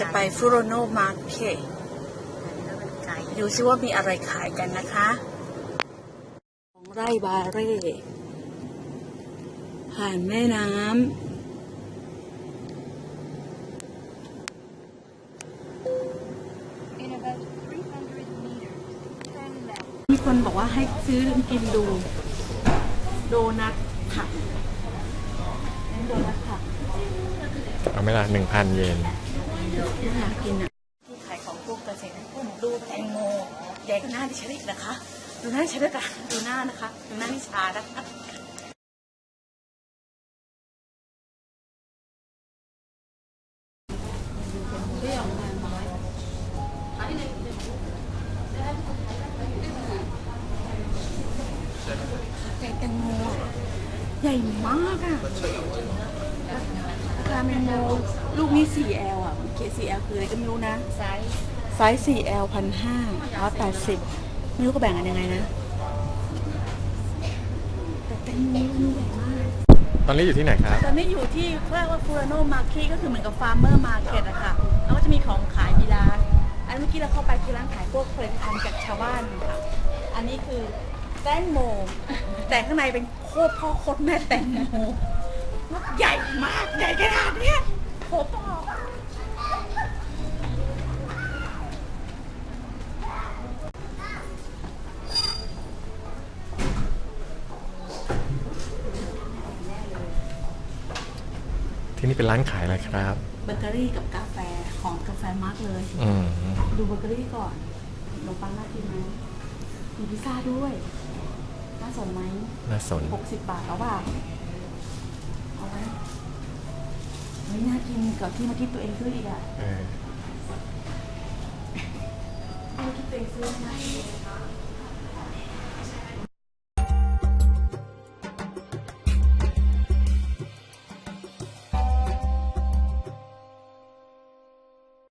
จะไปฟูโรโนมาร์เก็ตแล้วมันไกลดูซิว่ามีอะไรขายกันนะคะ ของไร่บาเร่ ผ่านแม่น้ำ In about 300 meters, turn left. มีคนบอกว่าให้ซื้อกินดู โดนัทผักนั่นโดนัทผักเอาไหม่ละหนึ่งพันเยนที่ อยากกินอะที่ขายของพวกเกษตรกรดูแตงโมใหญ่กว่าหน้าดิฉันอีกนะคะ ดูหน้าดิฉันด้วยกันดูหน้านะคะ ดูหน้านิชานะคะไก่แตงโมอะใหญ่มากอะราคาแมงโมลูกนี้ 4L อะเค 4L คืออะไรก็ไม่รู้นะ ไซส์ไซส์ 4L พันห้าร้อยแปดสิบไม่รู้ก็แบ่งกันยังไงนะ แต่แตงโมมันใหญ่มาก ตอนนี้อยู่ที่ไหนครับ ตอนนี้อยู่ที่เรียกว่าฟูร a โนมาร์เก็ตก็คือเหมือนกับฟาร์มเมอร์มาร์เก็ตอะค่ะ แล้วก็จะมีของขายมีร้าน อันเมื่อกี้เราเข้าไปคือร้านขายพวกผลิตภัณฑ์จากชาวบ้านค่ะ อันนี้คือแตงโม แต่ข้างในเป็นโคตรพ่อโคตรแม่แตงโมลูกใหญ่มากใหญ่ขนาดเนี้ยโหปอกอะ ที่นี่เป็นร้านขายอะไรครับเบเกอรี่กับกาแฟของกาแฟมากเลย อืมดูเบเกอรี่ก่อนขนมปังน่ากินไหมมีพิซซ่าด้วย น่าสนไหมน่าสนหกสิบบาทเอาเปล่าเอาไหมเฮ้ยน่ากินกว่าที่เมาที่ตัวเองซื้ออีกอะเออเมื่อกี้ตัวเองซื้อไหม